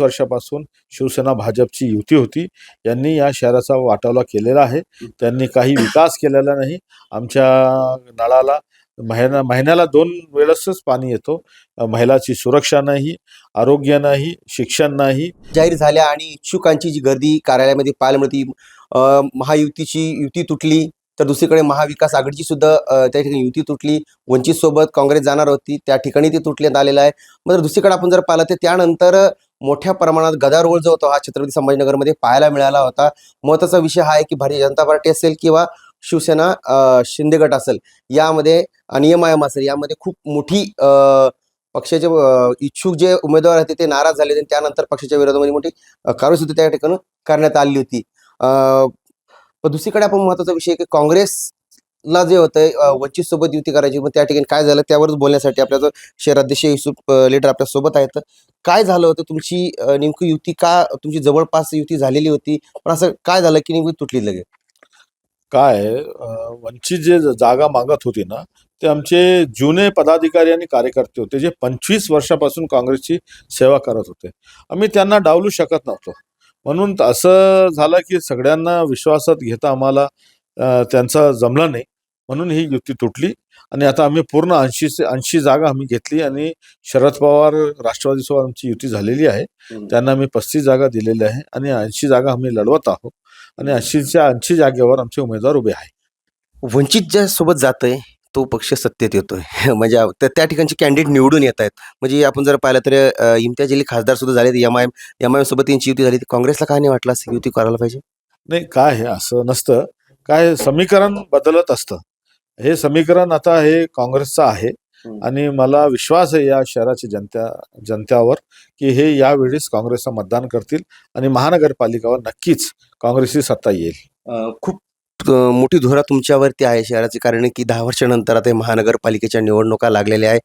वर्षापासून शिवसेना भाजपची युती होती. यांनी या शहराचा वाटावला केलेला आहे. त्यांनी काही विकास केलेला नाही. आमच्या नळाला महिना महिन्याला दोन वेळेसच पाणी येतो. महिलाची सुरक्षा नाही आरोग्य नाही शिक्षण नाही. जाहीर झाल्या आणि इच्छुकांची जी गर्दी कार्यालयामध्ये पाहायला मिळते महायुतीची युती तुटली तर दुसरीकडे महाविकास आघाडीची सुद्धा त्या ठिकाणी युती तुटली. वंचित सोबत काँग्रेस जाणार होती त्या ठिकाणी ती तुटण्यात आलेलं आहे. मग जर दुसरीकडे आपण जर पाहिलं तर त्यानंतर मोठ्या प्रमाणात गदारोळ जो होता हा छत्रपती संभाजीनगरमध्ये पाहायला मिळाला होता. महत्त्वाचा विषय हा आहे की भारतीय जनता पार्टी असेल किंवा शिवसेना शिंदे गट असेल यामध्ये नियम आयम असेल यामध्ये खूप मोठी पक्षाचे इच्छुक जे उमेदवार होते ते नाराज झाले आणि त्यानंतर पक्षाच्या विरोधामध्ये मोठी कार्यसुद्धा कारवाई सुद्धा त्या ठिकाणी करण्यात आली होती. पण दुसरीकडे आपण महत्त्वाचा विषय की काँग्रेस ला जे होतं वंचित सोबत युती करायची मग त्या ठिकाणी काय झालं? त्यावरच बोलण्यासाठी आपल्या शहराध्यक्ष युसुफ लीडर आपल्यासोबत आहेत. काय झालं होतं? तुमची नेमकी युती का तुमची जवळपास युती झालेली होती? पण असं काय झालं की नेमकी तुटली लगे काय वंचित जे जागा मागत होती ना ते आमचे जुने पदाधिकारी आणि कार्यकर्ते होते जे पंचवीस वर्षापासून काँग्रेसची सेवा करत होते. आम्ही त्यांना डावलू शकत नव्हतो. म्हणून असं झालं की सगळ्यांना विश्वासात घेता आम्हाला त्यांचा त्यांचं जमलं नाही. म्हणून ही युती तुटली. आणि आता आम्ही पूर्ण ऐंशी ऐंशी जागा आम्ही घेतली आणि शरद पवार राष्ट्रवादीसोबत आमची युती झालेली आहे. त्यांना आम्ही पस्तीस जागा दिलेल्या आहे आणि ऐंशी जागा आम्ही लढवत आहोत. आणि ऐंशीच्या ऐंशी जागेवर आमचे उमेदवार उभे आहेत. वंचित ज्या सोबत जातोय तो पक्ष सत्तेत येतोय. म्हणजे त्या ठिकाणचे कॅन्डिडेट निवडून येत आहेत. म्हणजे आपण जर पाहिलं तर इम्तियाज जली खासदार सुद्धा झाले एम आय एम आय सोबत त्यांची युती झाली. ती काँग्रेसला काय नाही वाटलं असं युती करायला पाहिजे? नाही काय हे असं नसतं. काय समीकरण बदलत असतं. हे समीकरण आता हे काँग्रेसचं आहे. आणि मला विश्वास आहे या शहराच्या जनत्या जनत्यावर की हे यावेळेस काँग्रेसला मतदान करतील आणि महानगरपालिकावर नक्कीच काँग्रेसची सत्ता येईल. खूप मोठी धुरा तुमच्यावरती आहे शहराची कारण की दहा वर्षानंतर आता हे महानगरपालिकेच्या निवडणुका लागलेल्या आहे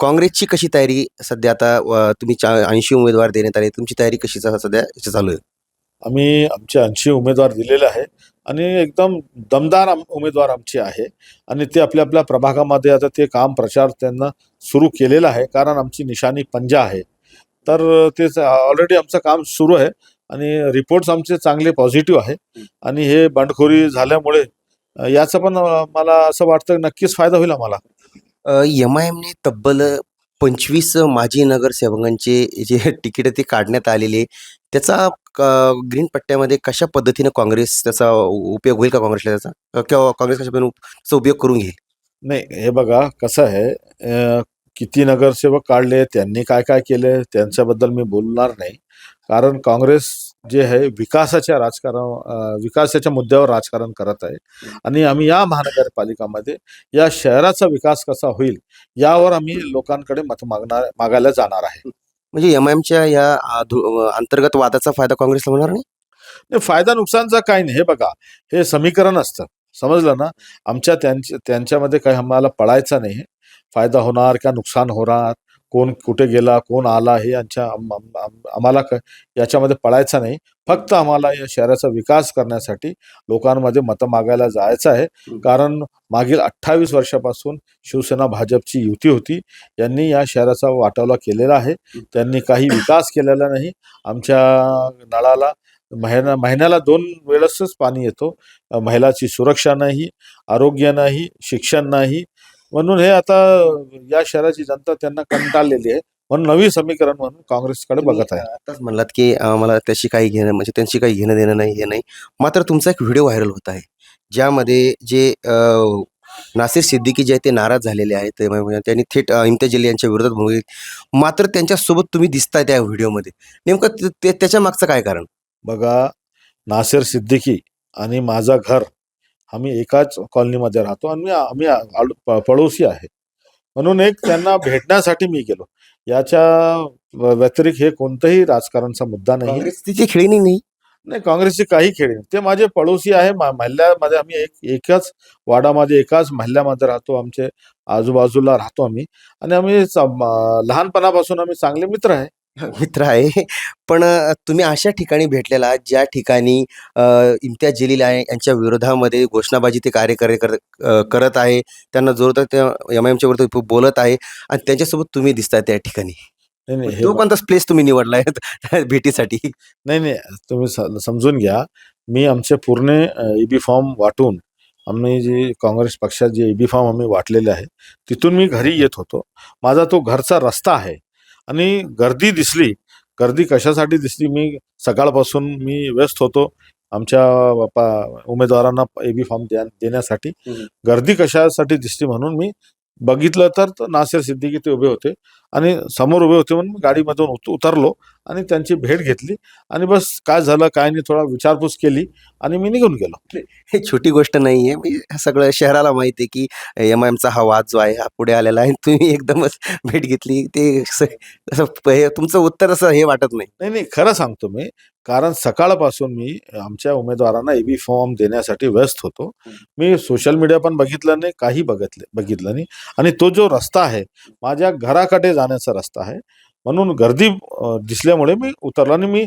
काँग्रेसची कशी तयारी सध्या आता तुम्ही ऐंशी उमेदवार देण्यात आले तुमची तयारी कशी सध्या चालू आहे? आम्ही आमचे ऐंशी उमेदवार दिलेले आहे आणि एकदम दमदार आम- उमेदवार आमचे आहे. आणि ते आपल्या आपल्या प्रभागामध्ये आता ते काम प्रचार त्यांना सुरू केलेलं आहे. कारण आमची निशाणी पंजा आहे. तर ते ऑलरेडी आमचं काम सुरू आहे. आणि रिपोर्ट्स आमचे चांगले पॉझिटिव्ह आहे. आणि हे बंडखोरी झाल्यामुळे याचा पण मला असं वाटतं नक्कीच फायदा होईल आम्हाला. एम आय एमने तब्बल पंचवीस माजी नगरसेवकांचे जे तिकीट ते काढण्यात आलेले त्याचा क- ग्रीन पट्ट्यामध्ये कशा पद्धतीने काँग्रेस त्याचा उ- उपयोग होईल का काँग्रेसला त्याचा? किंवा काँग्रेस कशा पद्धतीने उप- त्याचा उपयोग करून घेईल? नाही हे बघा कसं आहे किती नगरसेवक काढले त्यांनी काय काय केले त्यांच्याबद्दल मी बोलणार नाही. कारण काँग्रेस जे आहे विकासाच्या राजकारण विकासाच्या मुद्द्यावर राजकारण करत आहे. आणि आम्ही या महानगरपालिकामध्ये या शहराचा विकास कसा होईल यावर आम्ही लोकांकडे मत मागणार मागायला जाणार आहे. म्हणजे एम आय एमच्या या आ, अंतर्गत वादाचा फायदा काँग्रेसला होणार नाही? नाही, फायदा नुकसानचा काही नाही. हे बघा हे समीकरण असतं. समजलं ना? आमच्या त्यांच्या त्यांच्यामध्ये काही आम्हाला पळायचं नाही. फायदा होणार का नुकसान होणार? कोण कुठे गेला कोण आला हे यांच्या आम- आम- आम- आम्हाला क- याच्यामध्ये पळायचं नाही. फक्त आम्हाला या शहराचा विकास करण्यासाठी लोकांमध्ये मतं मागायला जायचं आहे. कारण मागील अठ्ठावीस वर्षापासून शिवसेना भाजपची युती होती. यांनी या शहराचा वाटावला केलेला आहे. त्यांनी काही विकास केलेला नाही. आमच्या नळाला महिना महिन्याला दोन वेळेसच पाणी येतो. महिलाची सुरक्षा नाही आरोग्य नाही शिक्षण नाही. म्हणून हे आता या शहराची जनता त्यांना कंटाळलेली आहे. म्हणून नवी समीकरण म्हणून काँग्रेसकडे बघत आहे. आताच म्हणलात की मला त्याशी काही घेणं म्हणजे त्यांची काही घेणं देणं नाही हे नाही. मात्र तुमचा एक व्हिडिओ व्हायरल होत आहे ज्यामध्ये जे नासिर सिद्दीकी जे आहे ते नाराज झालेले आहेत म्हणजे त्यांनी थेट इम्तियाज जलील यांच्या विरोधात भूमिका घेतली. मात्र त्यांच्यासोबत तुम्ही दिसताय त्या व्हिडिओमध्ये. नेमकं त्याच्या मागचं काय कारण? बघा नासिर सिद्दीकी आणि माझं घर आम्ही एकाच कॉलनीमध्ये राहतो आणि आम्ही पडोसी आहे. म्हणून एक त्यांना भेटण्यासाठी मी गेलो. याच्या व्यतिरिक्त हे कोणतंही राजकारणचा मुद्दा नाही. तिची खेळणी नाही. नाही काँग्रेसची काही खेळी नाही. ते माझे पडोसी आहे. महिल्यामध्ये आम्ही एक एकाच वाडामध्ये एकाच महिल्यामध्ये राहतो. आमचे आजूबाजूला राहतो आम्ही. आणि आम्ही लहानपणापासून आम्ही चांगले मित्र आहे. मित्र आहे. पण अ, तुम्ही अशा ठिकाणी भेटलेला आहात, ज्या ठिकाणी अ, इम्तियाज जलील आहे यांच्या विरोधामध्ये घोषणाबाजी ते कार्य कर- कर- अ, करत आहे. त्यांना जोरदार त्या एम आय एमच्या विरोधात बोलत आहे. आणि त्यांच्यासोबत तुम्ही दिसताय त्या ठिकाणी. नाही नाही हे तो प्लेस तुम्ही निवडलाय भेटीसाठी? नाही नाही तुम्ही स- समजून घ्या. मी आमचे पूर्ण ईबी फॉर्म वाटून आम्ही जे काँग्रेस पक्षात जे ईबी फॉर्म आम्ही वाटलेले आहे तिथून मी घरी येत होतो. माझा तो घरचा रस्ता आहे. आणि गर्दी दिसली. गर्दी कशासाठी दिसली? मी सकाळपासून मी व्यस्त होतो आमच्या उमेदवारांना एबी फॉर्म देण्यासाठी. गर्दी कशासाठी दिसली म्हणून मी बघितलं तर नासिर सिद्दीकी ते उभे होते. आणि समोर उभे होते म्हणून मी गाडीमधून उत- उतरलो आणि त्यांची भेट घेतली. आणि बस काय झालं काय नाही थोडा विचारपूस केली आणि मी निघून गेलो. हे छोटी गोष्ट नाहीये. म्हणजे हे सगळं शहराला माहिती आहे की एम आय एमचा हा वाद जो आहे हा पुढे आलेला आहे. तुम्ही एकदमच भेट घेतली. ते हे तुमचं उत्तर असं हे वाटत नाही. नाही नाही खरं सांगतो मी. कारण सकाळपासून मी आमच्या उमेदवारांना एबी फॉर्म देण्यासाठी व्यस्त होतो. मी सोशल मीडिया पण बघितलं नाही काही बघितले बघितलं नाही. आणि तो जो रस्ता आहे माझ्या घराकडे जाण्याचा रस्ता आहे. म्हणून गर्दी दिसल्यामुळे मी उतरलो आणि मी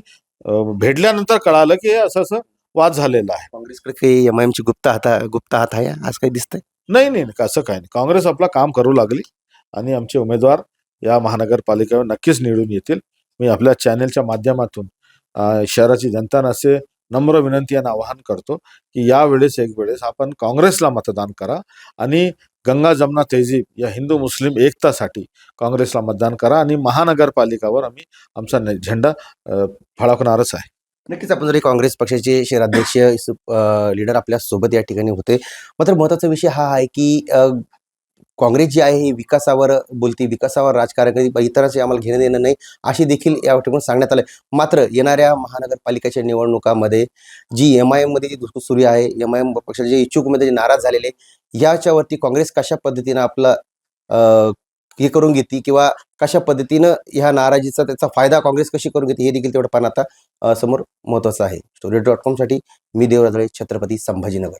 भेटल्यानंतर कळालं की असं असं वाद झालेला आहे. काँग्रेसकडे काही एम आय एमची गुप्त हात गुप्त हात आहे? आज काही दिसतंय? नाही नाही असं काही नाही. काँग्रेस आपलं काम करू लागली आणि आमचे उमेदवार या महानगरपालिकेवर नक्कीच निवडून येतील. मी आपल्या चॅनेलच्या माध्यमातून शहराची जनताना असे नम्र विनंती आणि आवाहन करतो की यावेळेस एक वेळेस आपण काँग्रेसला मतदान करा आणि गंगा जमना तेजीब या हिंदू मुस्लिम एकतासाठी काँग्रेसला मतदान करा आणि महानगरपालिकावर आम्ही आमचा न- झेंडा अं, फडकणारच आहे. नक्कीच आपण जरी काँग्रेस पक्षाचे शहराध्यक्ष लीडर आपल्यासोबत या ठिकाणी होते मात्र महत्त्वाचा विषय हा आहे की काँग्रेस जी आहे ही विकासावर बोलते विकासावर राजकारण इतरांशी इतरांचे आम्हाला घेणं देणं नाही अशी देखील या ठिकाणी सांगण्यात आलं मात्र येणाऱ्या महानगरपालिकेच्या निवडणुकामध्ये जी एम आय एममध्ये जी धुसफूस सुरू आहे एम आय एम पक्षाचे जे इच्छुकमध्ये जे नाराज झालेले याच्यावरती काँग्रेस कशा पद्धतीनं आपलं हे करून घेते किंवा कशा पद्धतीनं ह्या नाराजीचा त्याचा फायदा काँग्रेस कशी करून घेते हे देखील तेवढं पण आता समोर महत्वाचं आहे. स्टोरी डॉट कॉमसाठी मी देवराजळे छत्रपती संभाजीनगर.